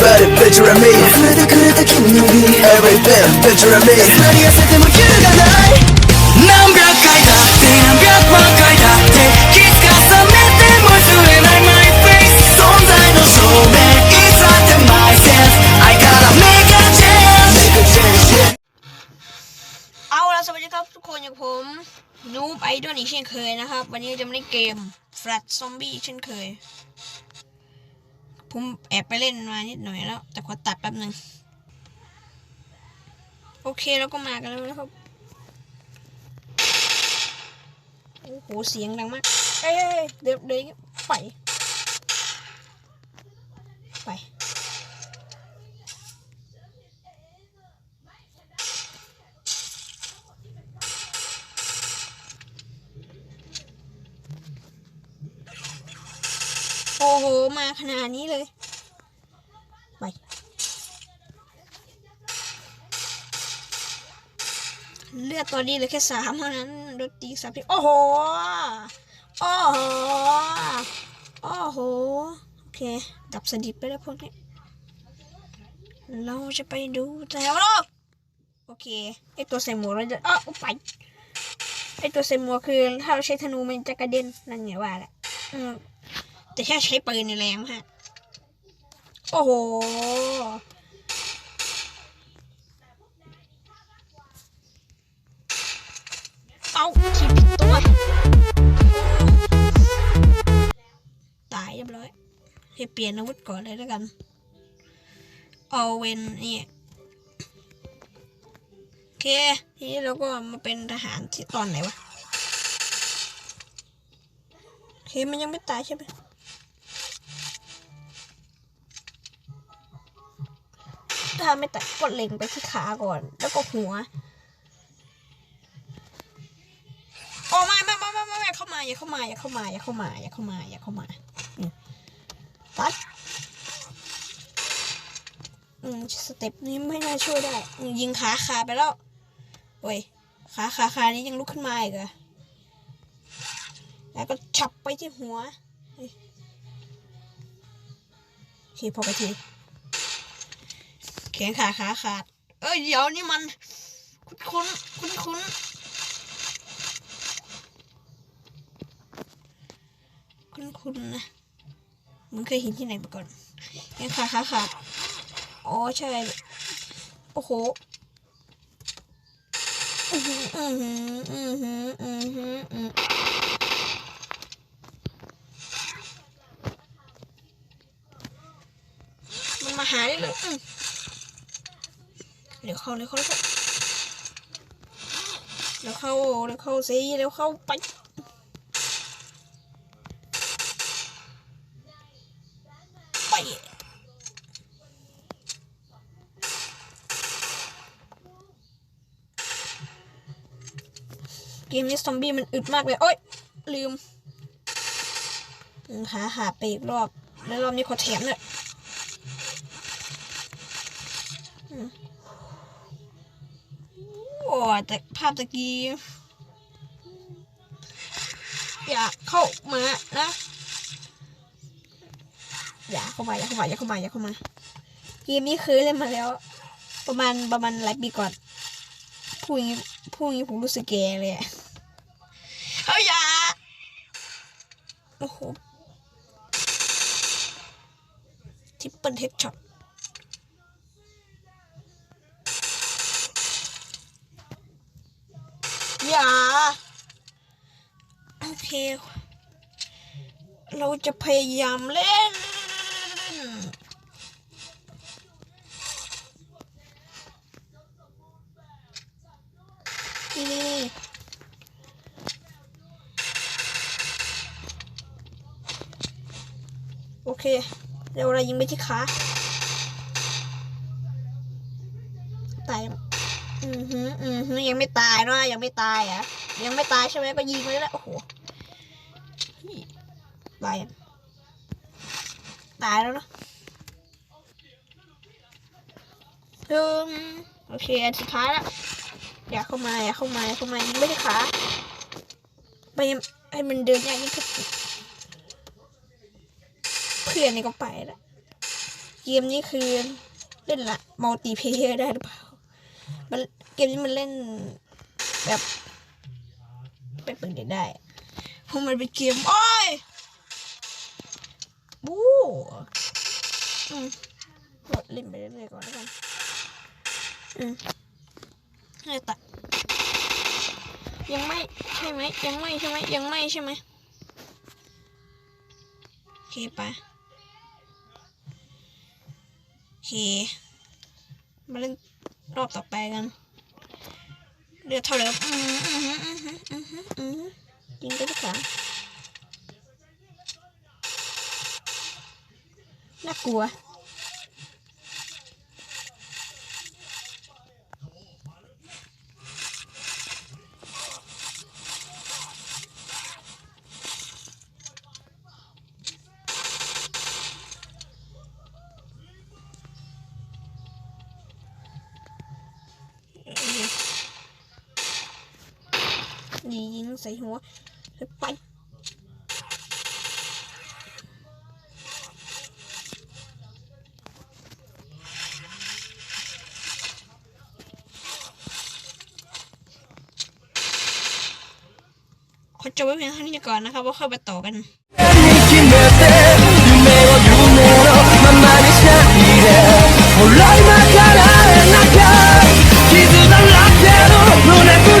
Everybody picture me 溢れてくれた君の美 Everything picture me 張り寄せても揺るがない何百回だって何百万回だって気づかさめても忘れない my face 存在の証明いつだって my sense I gotta make a chance Make a change yeah เอาละสวัสดีครับทุกคนอยู่กับผมนูบไอดอลอีกเช่นเคยนะครับ วันนี้จะมาเล่นเกม Flat Zombie เช่นเคย ผมแอบไปเล่นมานิดหน่อยแล้ว แต่ขอตัดแป๊บหนึ่งโอเคแล้วก็มากันแล้วนะครับโอ้โหเสียงดังมากเอ้ยเดี๋ยวเดี๋ยวไป โอ้โห มาขนาดนี้เลย ไป เลือดตอนนี้เหลือแค่สามเท่านั้นโดนตีสามทีโอ้โห โอ้โห โอ้โห โอเค ดับสนิทไปแล้วพวกนี้ เราจะไปดูแต่ว่าโอเค ไอตัวใส่หมวกเราจะอ้าวไป ไอตัวใส่หมวกคือ ถ้าเราใช้ธนูมันจะกระเด็น นั่นไงว่าแหละ แต่ถ้าใช้ปืนในแรงฮะโอ้โห เอาทีผิดตัว ตายเรียบร้อย ให้เปลี่ยนอาวุธก่อนเลยแล้วกัน เอาเวนนี่โอเค ทีนี้เราก็มาเป็นทหารที่ตอนไหนวะ โอเค มันยังไม่ตายใช่ไหม ถ้าไม่แตะกดเล็งไปที่ขาก่อน แล้วก็หัวโอ้ไม่ไม่ไม่ไม่ไม่ไม่เข้ามาอย่าเข้ามาอย่าเข้ามาอย่าเข้ามาอย่าเข้ามาอย่าเข้ามาตัดอืมสเต็ปนี้ไม่น่าช่วยได้ยิงขาขาไปแล้วโอ้ยขาขาขานี้ยังลุกขึ้นมาอีกเหรอแล้วก็ฉับไปที่หัวเฮ้ยพอไปที นขาขาขาด เอ้ยเดี๋ยวนี่มัน คุ้นคุ้นคุ้นคุ้นคุ้นๆนะมึงเคยเห็นที่ไหนมาก่อนแขนขาขาขาดอ๋อใช่ โอ้โหอือหืออือหืออือหืออือหืออือมันมาหาได้เลย เดี๋ยวเข้าเดี๋ยวเข้าเดี๋ยวเข้าเดี๋ยวเข้าเดี๋ยวเข้าสิเดี๋ยวเข้าไปไปเกมนี้ซอมบี้มันอึดมากเลยโอ๊ยลืมหาหาไปอีกรอบ แล้วรอบนี้ขอแถมเลย โอ้ยแต่ภาพตะกี้ อย่าเข้ามานะ อย่าเข้ามาอย่าเข้ามาอย่าเข้ามาอย่าเข้ามาเกมนี้เคยเล่นมาแล้ว ประมาณประมาณหลายปีก่อนพูดอย่างนี้พูดอย่างนี้ผมรู้สึกแก่เลยอะเฮ้ยอย่าโอ้โหทิปเปิลเฮดช็อต อย่า โอเค เราจะพยายามเล่น นี่โอเค เดี๋ยวเรายิงไปที่ขาตายยัง อือหืออือหือยังไม่ตายด้วยยังไม่ตายอะ ยังไม่ตายใช่ไหมก็ยิงไปแล้วโอ้โหตายตายแล้วเนอะอืมโอเคอันสุดท้ายละอย่าเข้ามาอย่าเข้ามาอย่าเข้ามายิงไม่ใช่ขาไปให้มันเดินยากยิ่งขึ้นเพื่อนนี่ก็ไปแล้วเกมนี้คือเล่นละมัลติเพเยอร์ได้หรือเปล่า มันเกมนี้มันเล่นแบบไปเปิดได้เพราะมันเป็นเกมโอ้ยบู๊อืมกดเล่นไปเรื่อยๆก่อนแล้วกันอืมให้ตัดยังไม่ใช่ไหมยังไม่ใช่ไหมยังไม่ใช่ไหมโอเคไปโอเคมาเล่น รอบต่อไปกันเรือเท่าเดิมอืมอืมอืมอืมอืมอืมยิงไปทุกครั้งน่ากลัว นี่ยิงใส่หัวไปขอจบไว้เพียงเท่านี้ก่อนนะครับว่าค่อยไปต่อกัน「ほら今から連絡絆だけの胸ぐら